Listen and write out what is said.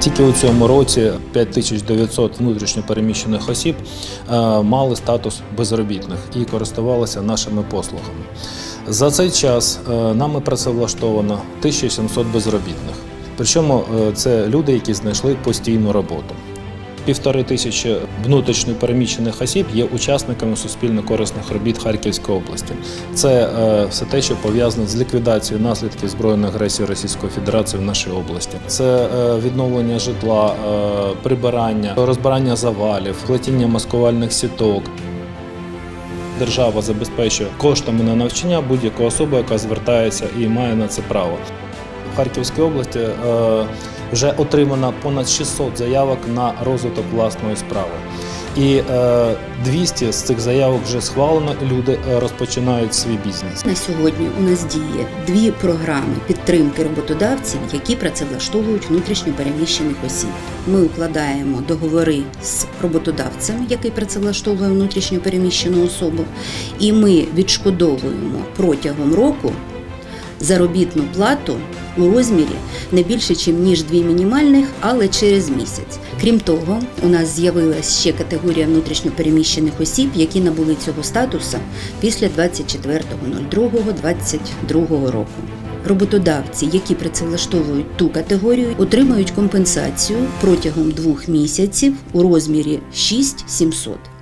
Тільки у цьому році 5900 внутрішньопереміщених осіб е, мали статус безробітних і користувалися нашими послугами. За цей час е, нами працевлаштовано 1700 безробітних. Причому е, це люди, які знайшли постійну роботу. Півтори тисячі внутрішньо переміщених осіб є учасниками суспільно-корисних робіт Харківської області. Це е, все те, що пов'язане з ліквідацією наслідків збройної агресії Російської Федерації в нашій області. Це е, відновлення житла, е, прибирання, розбирання завалів, плетіння маскувальних сіток. Держава забезпечує коштами на навчання будь-яку особу, яка звертається і має на це право. В Харківській області вже отримано понад 600 заявок на розвиток власної справи. І е, 200 з цих заявок вже схвалено, люди е, розпочинають свій бізнес. На сьогодні у нас діє дві програми підтримки роботодавців, які працевлаштовують внутрішньо переміщених осіб. Ми укладаємо договори з роботодавцем, який працевлаштовує внутрішньо переміщену особу, і ми відшкодовуємо протягом року заробітну плату у розмірі не більше, ніж дві мінімальних, але через місяць. Крім того, у нас з'явилась ще категорія внутрішньопереміщених осіб, які набули цього статусу після 24.02.22 року. Роботодавці, які працевлаштовують ту категорію, отримають компенсацію протягом двох місяців у розмірі 6700.